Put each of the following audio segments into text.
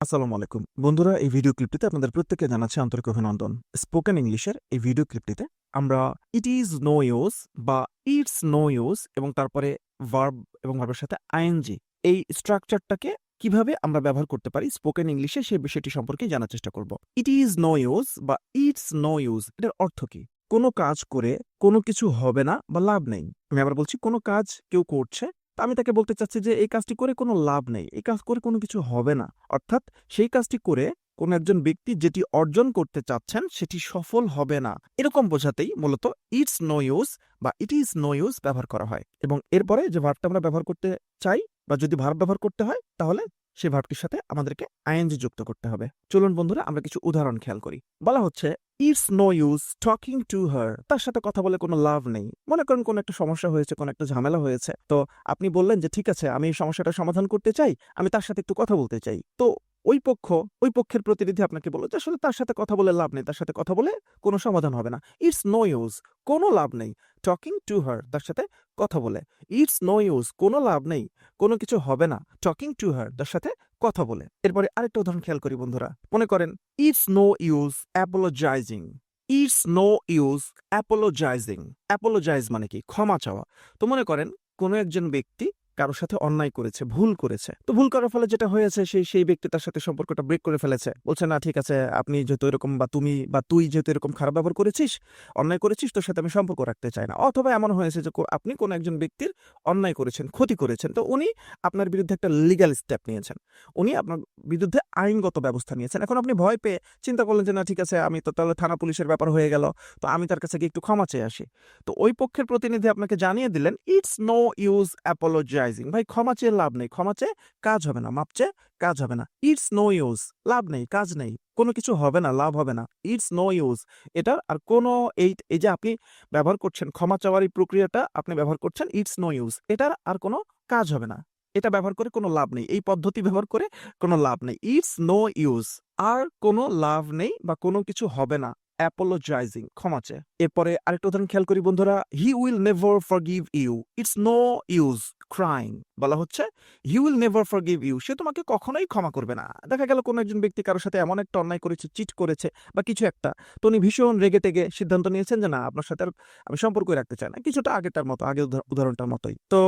আসসালামু আলাইকুম। বন্ধুরা, এই ভিডিও ক্লিপটিতে আপনাদের প্রত্যেককে জানাচ্ছি আন্তরিক অভিনন্দন। স্পোকেন ইংলিশের এই ভিডিও ক্লিপটিতে আমরা ইট ইজ নো ইউজ বা ইটস নো ইউজ এবং তারপরে ভার্ব এবং ভার্বের সাথে আইএনজি এই স্ট্রাকচারটাকে কীভাবে আমরা ব্যবহার করতে পারি, স্পোকেন ইংলিশে সেই বিষয়টি সম্পর্কে জানার চেষ্টা করব। ইট ইজ নো ইউজ বা ইটস নো ইউজ এটার অর্থ কি? কোনো কাজ করে কোনো কিছু হবে না বা লাভ নেই। আমি আবার বলছি, কোনো কাজ কেউ করছে আমি তাকে বলতে চাচ্ছি যে, এই কাজটি করে কোনো লাভ নেই, এই কাজ করে কোনো কিছু হবে না। অর্থাৎ সেই কাজটি করে কোন একজন ব্যক্তি যেটি অর্জন করতে চাচ্ছেন, সেটি সফল হবে না। এরকম বোঝাতেই মূলত ইটস নো ইউজ বা ইট ইজ নো ইউজ ব্যবহার করা হয়। এবং এরপরে যে ভার্বটা আমরা ব্যবহার করতে চাই বা যদি ভার্ব ব্যবহার করতে হয়, তাহলে সেই ভার্বটির সাথে আমাদেরকে আইএনজি যুক্ত করতে হবে। চলুন বন্ধুরা, আমরা কিছু উদাহরণ খেয়াল করি। বলা হচ্ছে it's no use talking to her তার সাথে কথা বলে কোনো লাভ নেই। মনে করেন কোনো একটা সমস্যা হয়েছে, কোনো একটা ঝামেলা হয়েছে। তো আপনি বললেন যে, ঠিক আছে, আমি এই সমস্যাটা সমাধান করতে চাই, আমি তার সাথে একটু কথা বলতে চাই। তো ওই পক্ষ, ওই পক্ষের প্রতিনিধি আপনাকে বলল যে, আসলে তার সাথে কথা বলে লাভ নেই, তার সাথে কথা বলে কোনো সমাধান হবে না। ইটস নো ইউজ কোনো লাভ নেই। টকিং টু হার তার সাথে কথা বলে। ইটস নো ইউজ কোনো লাভ নেই, কোনো কিছু হবে না। টকিং টু হার তার সাথে কথা বলে। এরপরে আরেকটা উদাহরণ খেয়াল করি বন্ধুরা। মনে করেন it's no use apologising it's no use apologising apologise মানে কি? ক্ষমা চাওয়া। তো মনে করেন, কোনো একজন ব্যক্তি কারোর সাথে অন্যায় করেছে, ভুল করেছে। তো ভুল করার ফলে যেটা হয়েছে, সেই সেই ব্যক্তি তার সাথে সম্পর্কটা ব্রেক করে ফেলেছে। বলছে, না, ঠিক আছে, আপনি যেহেতু এরকম বা তুমি বা তুই যেহেতু এরকম খারাপ ব্যবহার করেছিস, অন্যায় করেছিস, তোর সাথে আমি সম্পর্ক রাখতে চাই না। অথবা এমন হয়েছে যে আপনি কোনো একজন ব্যক্তির অন্যায় করেছেন, ক্ষতি করেছেন। তো উনি আপনার বিরুদ্ধে একটা লিগ্যাল স্টেপ নিয়েছেন। উনি আপনার বিরুদ্ধে আইনগত ব্যবস্থা নিয়েছেন। এখন আপনি ভয় পেয়ে চিন্তা করলেন যে, না, ঠিক আছে, আমি তো তাহলে থানা পুলিশের ব্যাপার হয়ে গেল, তো আমি তার কাছে গিয়ে একটু ক্ষমা চেয়ে আসি। তো ওই পক্ষের প্রতিনিধি আপনাকে জানিয়ে দিলেন ইটস নো ইউজ অ্যাপোলোজাইজিং ভাই, ক্ষমা চেয়ে লাভ নেই। ক্ষমা চেয়ে কাজ হবে না, মাপ চেয়ে কাজ হবে না। ইটস নো ইউজ লাভ নেই, কাজ নেই। কোনো কিছু হবে না, লাভ হবে না। ইটস নো ইউজ এটা আর কোনো এই এই যে আপনি ব্যবহার করছেন, ক্ষমা চাওয়ার এই প্রক্রিয়াটা আপনি ব্যবহার করছেন ইটস নো ইউজ এটার আর কোনো কাজ হবে না। এটা ব্যবহার করে কোনো লাভ নেই। এই পদ্ধতি ব্যবহার করে কোনো লাভ নেই। ইটস নো ইউজ আর কোনো লাভ নেই বা কোনো কিছু হবে না। অ্যাপোলোজাইজিং ক্ষমা চেয়ে। এরপরে আরেকটা উদাহরণ খেয়াল করি বন্ধুরা। He will never forgive you it's no use crying বলা হচ্ছে he will never forgive you সে তোমাকে কখনোই ক্ষমা করবে না। দেখা গেল কোনো একজন ব্যক্তি কারোর সাথে এমন একটা অন্যায় করেছে চিট করেছে বা কিছু একটা। তো উনি ভীষণ রেগে টেগে সিদ্ধান্ত নিয়েছেন যে, না, আপনার সাথে আর আমি সম্পর্ক রাখতে চাই না। কিছুটা আগেটার মতো আগে উদাহরণটার মতোই। তো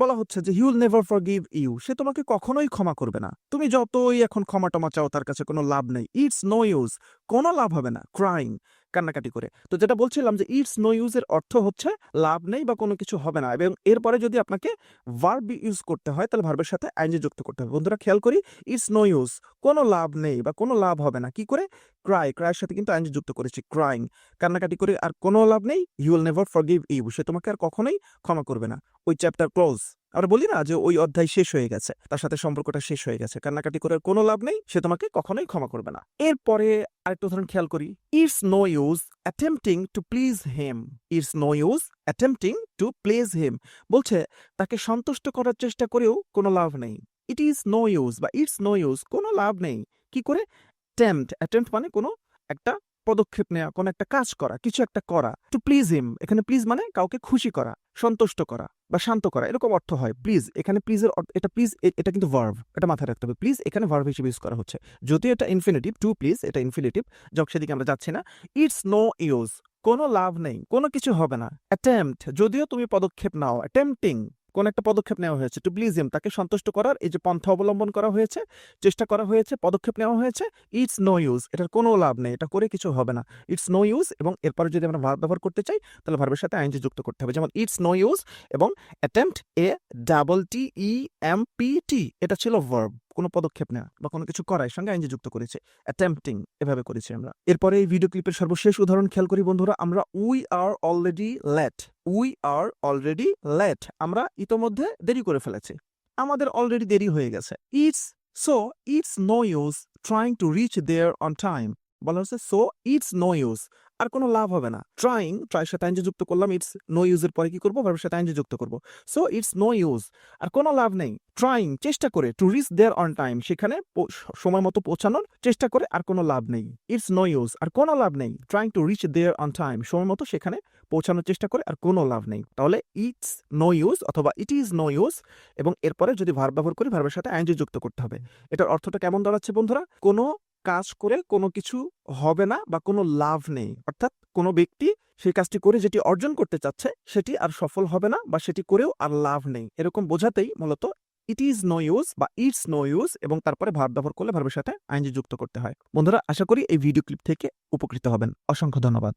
বলা হচ্ছে যে he'll never forgive you সে তোমাকে কখনোই ক্ষমা করবে না। তুমি যতই এখন ক্ষমা টমা চাও, তার কাছে কোনো লাভ নেই। ইটস নো ইউজ কোনো লাভ হবে না। ক্রাইং কান্নাকাটি করে। তো যেটা বলছিলাম যে ইটস নো ইউজের অর্থ হচ্ছে লাভ নেই বা কোনো কিছু হবে না। এবং এরপরে যদি আপনাকে ভার্ব ইউজ করতে হয়, তাহলে ভার্বের সাথে আইনজি যুক্ত করতে হবে। বন্ধুরা, খেয়াল করি ইটস নো ইউজ কোনো লাভ নেই বা কোনো লাভ হবে না। কি করে? ক্রাই ক্রাইয়ের সাথে কিন্তু আইনজি যুক্ত করেছি ক্রাইং কান্নাকাটি করে আর কোনো লাভ নেই। You will never forgive you সে তোমাকে আর কখনোই ক্ষমা করবে না। ওই চ্যাপ্টার ক্লোজ আমরা বলি না যে ওই অধ্যায় শেষ হয়ে গেছে, তার সাথে সম্পর্কটা শেষ হয়ে গেছে। কান্নাকাটি করে আর কোনো লাভ নেই, সে তোমাকে কখনোই ক্ষমা করবে না। এরপরে আরেকটা উদাহরণ খেয়াল করি। It's no use attempting to please him it's no use attempting to please him বলছে, তাকে সন্তুষ্ট করার চেষ্টা করেও কোনো লাভ নেই। ইট ইজ নো ইউজ বা ইটস নো ইউজ কোনো লাভ নেই। কি করে? অ্যাটেম্পট অ্যাটেম্পট মানে কোনো একটা পদক্ষেপ নেওয়া কোনো একটা কাজ করা, কিছু একটা করা। টু প্লিজ হিম এখানে প্লিজ মানে কাউকে খুশি করা, সন্তুষ্ট করা। বা শান্ত করা, এরকম অর্থ হয়। প্লিজ এখানে প্লিজের এটা প্লিজ এটা কিন্তু ভার্ভ এটা মাথায় রাখতে হবে। প্লিজ এখানে ভার্ভ হিসেবে ইউজ করা হচ্ছে। যদিও এটা ইনফিনিটিভ টু প্লিজ এটা ইনফিনিটিভ যখন সেদিকে আমরা যাচ্ছি না। ইটস নো ইউজ কোনো লাভ নেই, কোনো কিছু হবে না। অ্যাটেম্পট যদিও তুমি পদক্ষেপ নাও অ্যাটেম্পটিং কোন একটা পদক্ষেপ নেওয়া হয়েছে। টু প্লিজ তাকে সন্তুষ্ট করার, এই যে পন্থা অবলম্বন করা হয়েছে, চেষ্টা করা হয়েছে, পদক্ষেপ নেওয়া হয়েছে ইটস নো ইউজ এটার কোনো লাভ নেই, এটা করে কিছু হবে না। ইটস নো ইউজ এবং এরপরে যদি আমরা ভার্ব ব্যবহার করতে চাই, তাহলে ভার্বের সাথে আইনজি যুক্ত করতে হবে। যেমন ইটস নো ইউজ এবং attempt A double T E M P T এটা ছিল ভার্ব কোনো পদক্ষেপ নেওয়া বা কোনো কিছু করার সঙ্গে আইনজি যুক্ত করেছে। অ্যাটেম্পটিং এভাবে করেছি আমরা। এরপরে এই ভিডিও ক্লিপের সর্বশেষ উদাহরণ খেয়াল করি বন্ধুরা, আমরা we are already late we are already late আমরা ইতোমধ্যে দেরি করে ফেলেছি। আমাদের অলরেডি দেরি হয়ে গেছে। It's so it's no use trying to reach there on time বলা হচ্ছে সো ইটস নো ইউজ আর কোনো লাভ হবে না। ট্রাইং ট্রাইয়ের সাথে আইনজি যুক্ত করলাম ইটস নো ইউজের পরে কি করব? সাথে আইনজি যুক্ত করব। সো ইটস নো ইউজ আর কোনো লাভ নেই। ট্রাইং চেষ্টা করে to reach there on time সেখানে সময় মতো পৌঁছানোর চেষ্টা করে, আর কোনো লাভ নেই। ইটস নো ইউজ আর কোনো লাভ নেই। Trying to reach there on time সময় মতো সেখানে পৌঁছানোর চেষ্টা করে, আর কোনো লাভ নেই। তাহলে ইটস নো ইউজ অথবা ইট ইজ নো ইউজ এবং এরপরে যদি ভার্ব ব্যবহার করি ভার্বের সাথে আইনজি যুক্ত করতে হবে। এটার অর্থটা কেমন দাঁড়াচ্ছে বন্ধুরা? কোনো কাজ করে কোনো কিছু হবে না বা কোনো লাভ নেই। অর্থাৎ কোনো ব্যক্তি সেই কাজটি করে যেটি অর্জন করতে চাচ্ছে, সেটি আর সফল হবে না বা সেটি করেও আর লাভ নেই। এরকম বোঝাতেই মূলত ইট ইজ নো ইউজ বা ইটস নো ইউজ এবং তারপরে ভার ব্যবহার করলে ভার্বের সাথে আইনজি যুক্ত করতে হয়। বন্ধুরা, আশা করি এই ভিডিও ক্লিপ থেকে উপকৃত হবেন। অসংখ্য ধন্যবাদ।